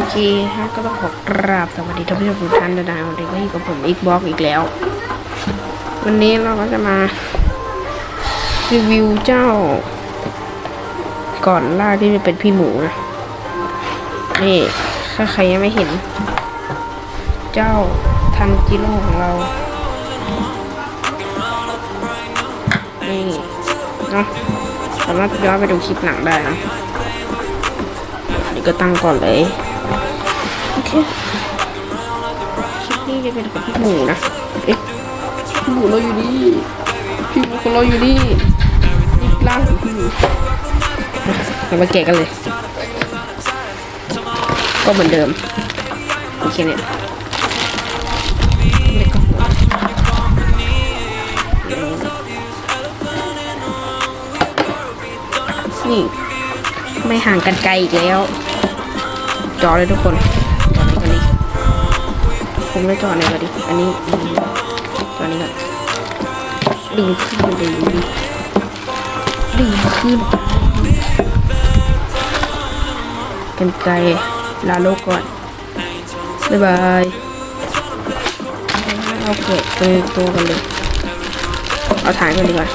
โอเคฮะก็ต้องขอกราบสวัสดีท่านผู้ชมทุกท่านด้วยนะวันนี้ก็อยู่กับผมอีกบล็อกอีกแล้ว วันนี้เราก็จะมารีวิวเจ้า ก่อนล่าที่จะเป็นพี่หมูนะนี่ถ้าใครยังไม่เห็น เจ้าทันจิโร่ของเรานี่เนาะสามารถย้อนไปดูคลิปหนังได้นะเดี๋ยวก็ตั้งก่อนเลย คคลิปนี้จะเป็นของพี่หมูนะ เอ๊ะพี่หมูเราอยู่นี่ พี่หมูของเราอยู่นี่นี่ร่างของพี่หมูมาเรามาแกะกันเลย ก็เหมือนเดิม โอเคเนี่ยเล็กก็หัวนี่ ไม่ห่างกันไกลอีกแล้ว จอเลยทุกคนจอไหนกันดี ผมเลยจอไหนกันดีอันนี้จอนี้ก่อนดึงขึ้นมาดึงดิดึงขึ้นกันไกลลาโลกก่อน บ๊ายบายเอาเกิดตัวตัวกันเลย เอาถ่ายกันดีกว่า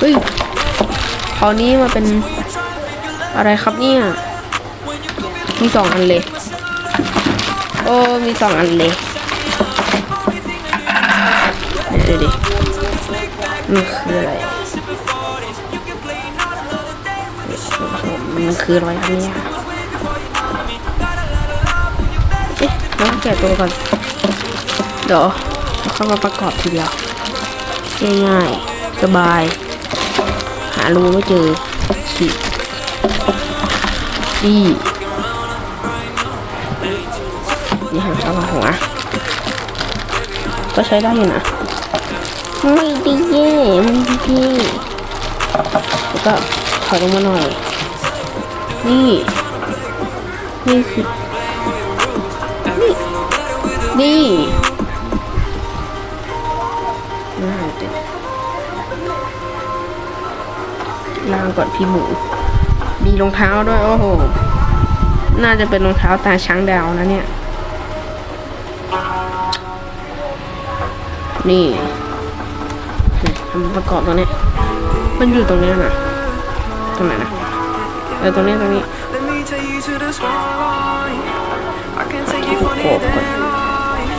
เฮ้ย คราวนี้มาเป็นอะไรครับเนี่ย มีสองอันเลย โอ้มีสองอันเลยเดี๋ยวดิมันคืออะไรมันคืออะไรครับเนี่ยเอ๊ะน้องแกะตัวก่อนเดี๋ยวเข้ามาประกอบทีเดียวง่ายๆสบายารูไม่เจอฉีกนี่นี่หันเข้ามาหัวก็ใช้ได้อยู่นะไม่ดีเย่ไม่ดีแล้วก็ถอยลงมาหน่อย นี่ นี่คือนี่นี่ ล่างก่อนพี่หมู มีรองเท้าด้วยโอ้โห น่าจะเป็นรองเท้าตาช้างดาวนะเนี่ย นี่นี่ทำประกอบตรงนี้ มันอยู่ตรงเนี้ยนะตรงไหนนะเออตรงนี้ตรงนี้ Let me take you to the spotlight. I can take you for the Oh, God. daylight.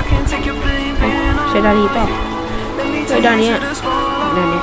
I can take you baby. ใช้ได้ดีเปล่า Let me ใช้ take ได้ you เนี้ย to the spotlight. ได้เนี่ย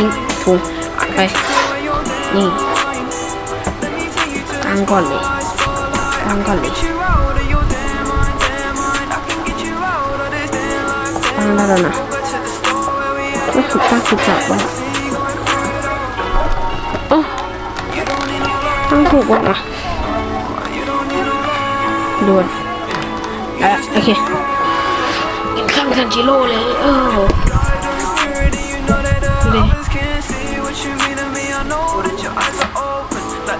ทิ้งถุงไปนี่ตั้งก่อนเลยตั้งก่อนเลยกางได้แล้วนะก็ถูกตั้งถูกจับไว้โอ้ตั้งถูกหมดอะดูอะโอเคกินข้าวกันจิโร่เลยเออ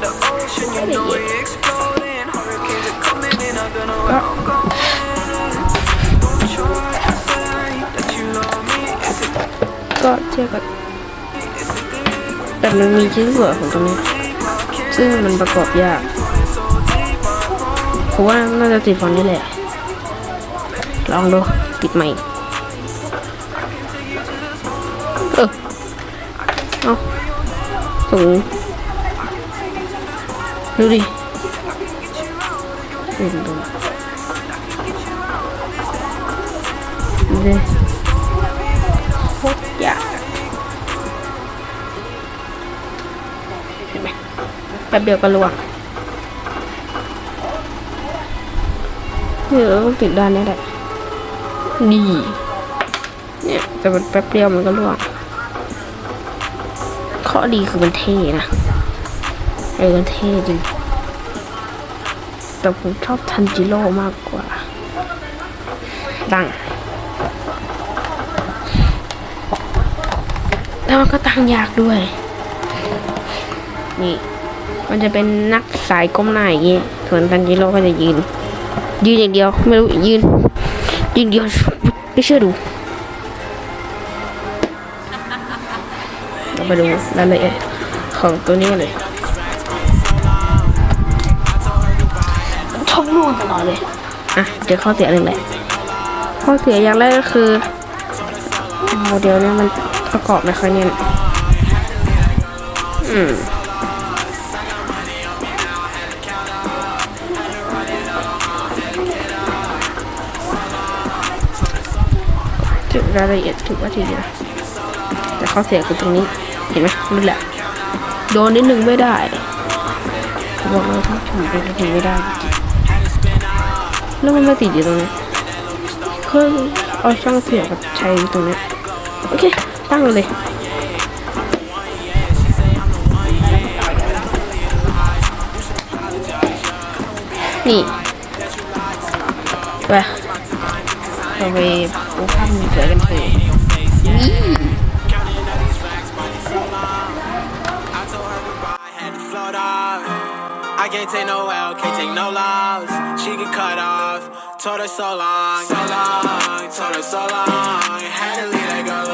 the ocean. You know we're exploding. Hurricanes are coming in. I don't know where I'm going. Don't try to say that you love me. It's a ก็เทียบกับแต่มันมีชิ้นส่วนของตรงนี้ ซึ่งมันประกอบยากเพราะว่าน่าจะติดฟอนต์นี่แหละ ลองดูติดใหม่เออเอาถุง ดูดิเห็นดูดูดิโคตรยากอะเห็นไหมแป๊บเดียวก็ล่วงเดี๋ยวเราต้องติดด้านนี้แหละนี่เนี่ยแต่มันแป๊บเดียวมันก็ร่วงข้อดีคือมันเท่นะ เออมันเท่จริงแต่ผมชอบทันจิโร่มากกว่า ตังแล้วมันก็ตังยากด้วย นี่ มันจะเป็นนักสายก้มหน้าอย่างงี้ส่วนทันจิโร่ก็จะยืน ยืนอย่างเดียว ไม่รู้ยืน ยืนเดียวไม่เชื่อดูเราไปดูรายละเอียดของตัวนี้เลย วงตลอดเลย อะเจอข้อเสียหนึ่งแหละ ข้อเสียอย่างแรกก็คือโมเดลเนี่ยมันประกอบไม่ค่อยแน่นอืมจุดรายละเอียดทุกนาทีนะแต่ข้อเสียคือตรงนี้ เห็นไหมนี่แหละ โดนนิดนึงไม่ได้บอกว่าถ้าถูกโดนนิดนึงไม่ได้จริง แล้วมันม่ติดอยู่ตรงนี้เคยเอาช่างเสียกับใช้ตรงนี้โอเค ตั้งเลยนี่ไปเราไปดูภาพมุมสวยกันเถอะ can't take no L, can't take no loss. She get cut off. Told her so long, so long, told her so long. Had to leave that girl